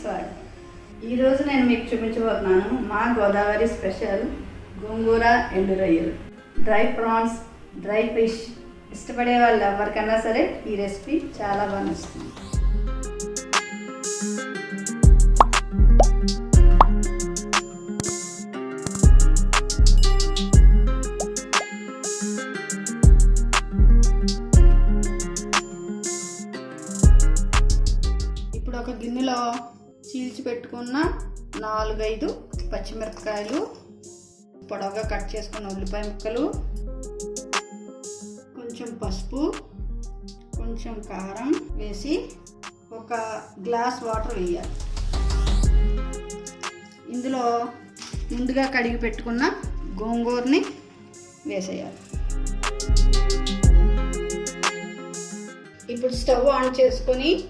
స్వాగతం ఈరోజు నేను మీకు చూపించబోతున్నాను మా గోదావరి స్పెషల్ గోంగూర ఎండు రొయ్యలు. Dry prawns dry fish. ఇష్టపడే వాళ్ళు ఎవరికైనా సరే ఈ రెసిపీ చాలా బాగా నచ్చుతుంది. ఇప్పుడు ఒక గిన్నెలో చీల్చి పెట్టుకున్న నాలుగైదు పచ్చిమిరపకాయలు పొడవుగా కట్ చేసుకున్న ఉల్లిపాయ ముక్కలు కొంచెం పసుపు కొంచెం కారం వేసి ఒక గ్లాస్ వాటర్ వేయాలి. ఇందులో ముందుగా కడిగి పెట్టుకున్న గోంగూరని వేసేయాలి. ఇప్పుడు స్టవ్ ఆన్ చేసుకొని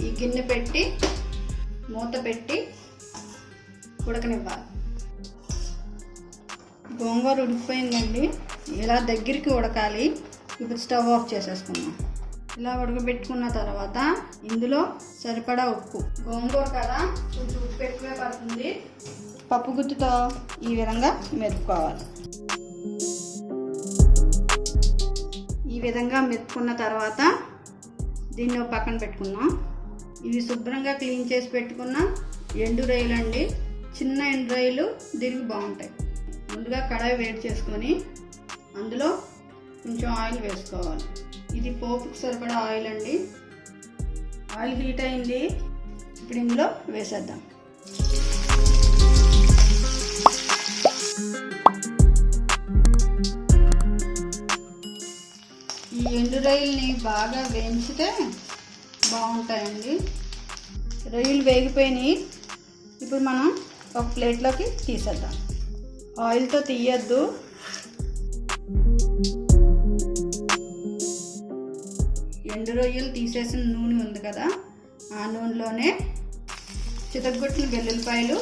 ఈ గిన్నె పెట్టి మూత పెట్టి ఉడకనివ్వాలి. గోంగూర ఉడికిపోయిందండి. ఇలా దగ్గరికి ఉడకాలి. ఇప్పుడు స్టవ్ ఆఫ్ చేసేసుకుందాం. ఇలా ఉడకబెట్టుకున్న తర్వాత ఇందులో సరిపడా ఉప్పు. గోంగూర కదా? కొంచెం ఉప్పు ఎక్కువే పడుతుంది. పప్పు గుత్తుతో ఈ విధంగా మెదుపుకోవాలి. ఈ విధంగా మెతుకున్న తర్వాత దీన్ని పక్కన పెట్టుకుందాం. ఇవి శుభ్రంగా క్లీన్ చేసి పెట్టుకున్న ఎండు రొయ్యలు అండి. చిన్న ఎండు రొయ్యలు దీనికి బాగుంటాయి. ముందుగా కడాయి వేడి చేసుకొని అందులో కొంచెం ఆయిల్ వేసుకోవాలి. ఇది పోపుకి సరిపడా ఆయిల్ అండి. ఆయిల్ హీట్ అయింది. ఇప్పుడు ఇందులో వేసేద్దాం. ఈ ఎండు రైల్ని బాగా వేయించితే బాగుంటాయండి. రొయ్యలు వేగిపోయినాయి. ఇప్పుడు మనం ఒక ప్లేట్లోకి తీసేద్దాం. ఆయిల్తో తీయద్దు. ఎండు రొయ్యలు తీసేసిన నూనె ఉంది కదా ఆ నూనెలోనే చితగొట్టిన వెల్లుల్లిపాయలు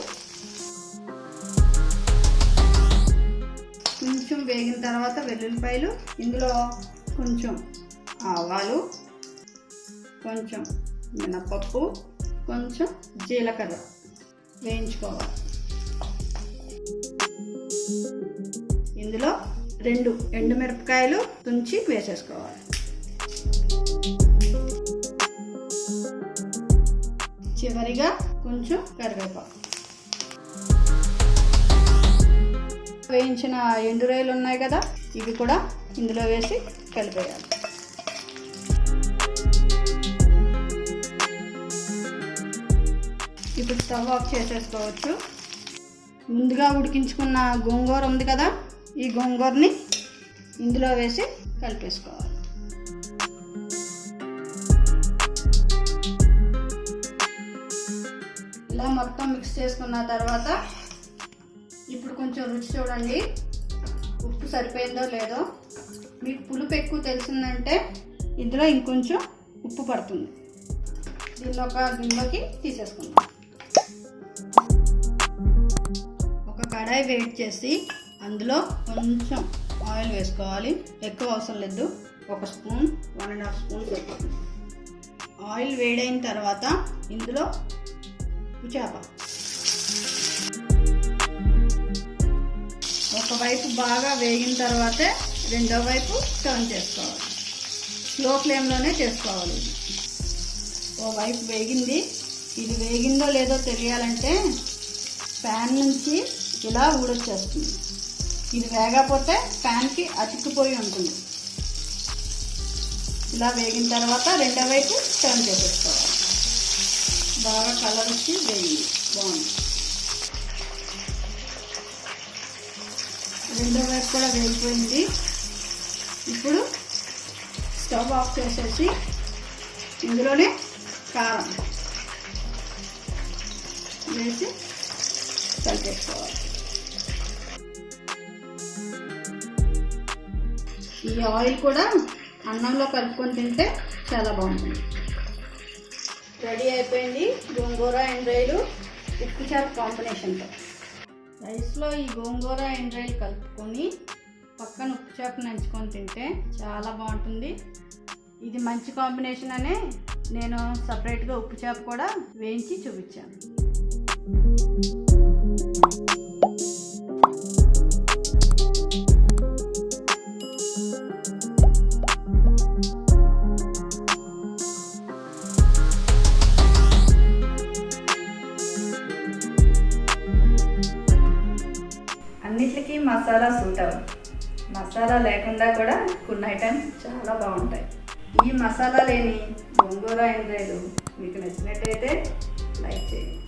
కొంచెం వేగిన తర్వాత వెల్లుల్లిపాయలు ఇందులో కొంచెం ఆవాలు కొంచెం మినపప్పు కొంచెం జీలకర్ర వేయించుకోవాలి. ఇందులో రెండు ఎండుమిరపకాయలు తుంచి వేసేసుకోవాలి. చివరిగా కొంచెం కరివేపాకు. వేయించిన ఎండు రొయ్యలు ఉన్నాయి కదా ఇవి కూడా ఇందులో వేసి కలిపేయాలి. ఇప్పుడు స్టవ్ ఆఫ్ చేసేసుకోవచ్చు. ముందుగా ఉడికించుకున్న గోంగూర ఉంది కదా ఈ గోంగూరని ఇందులో వేసి కలిపేసుకోవాలి. ఇలా మొత్తం మిక్స్ చేసుకున్న తర్వాత ఇప్పుడు కొంచెం రుచి చూడండి. ఉప్పు సరిపోయిందో లేదో. మీకు పులుపు ఎక్కువ తెలిసిందంటే ఇందులో ఇంకొంచెం ఉప్పు పడుతుంది. దీన్ని ఒక గిన్నెలోకి తీసేసుకుందాం. కడాయి వేడి చేసి అందులో కొంచెం ఆయిల్ వేసుకోవాలి. ఎక్కువ అవసరం లేదు. ఒక spoon one and half spoon సరిపోతుంది ఆయిల్ వేడైన తర్వాత ఇందులో చేప ఒకవైపు బాగా వేగిన తర్వాతే రెండో వైపు టర్న్ చేసుకోవాలి. స్లో ఫ్లేమ్లోనే చేసుకోవాలి ఇది. ఓ వైపు వేగింది. ఇది వేగిందో లేదో తెలియాలంటే ప్యాన్ నుంచి ఇలా ఊడొచ్చేస్తుంది. ఇది వేగకపోతే ప్యాన్కి అతుక్కుపోయి ఉంటుంది. ఇలా వేగిన తర్వాత రెండో వైపు టర్న్ చేసేసుకోవాలి. బాగా కలర్ వచ్చి వేగింది. బాగుంది. రెండో వైపు కూడా వేగిపోయింది. ఇప్పుడు స్టవ్ ఆఫ్ చేసేసి ఇందులోనే కారం వేసి కలిపేసుకోవాలి. ఈ ఆయిల్ కూడా అన్నంలో కలుపుకొని తింటే చాలా బాగుంటుంది. రెడీ అయిపోయింది గోంగూర అండ్ రైలు. ఉప్పు చేప కాంబినేషన్తో రైస్లో ఈ గోంగూర అండ్ రైలు కలుపుకొని పక్కన ఉప్పు చేప నంచుకొని తింటే చాలా బాగుంటుంది. ఇది మంచి కాంబినేషన్ అనే నేను సపరేట్గా ఉప్పు చేప కూడా వేయించి చూపించాను. మసాలా సూట్ మసాలా లేకుండా కూడా కొన్ని ఐటమ్స్ చాలా బాగుంటాయి. ఈ మసాలా లేని గోంగూర లేదు. మీకు నచ్చినట్టయితే లైక్ చేయండి.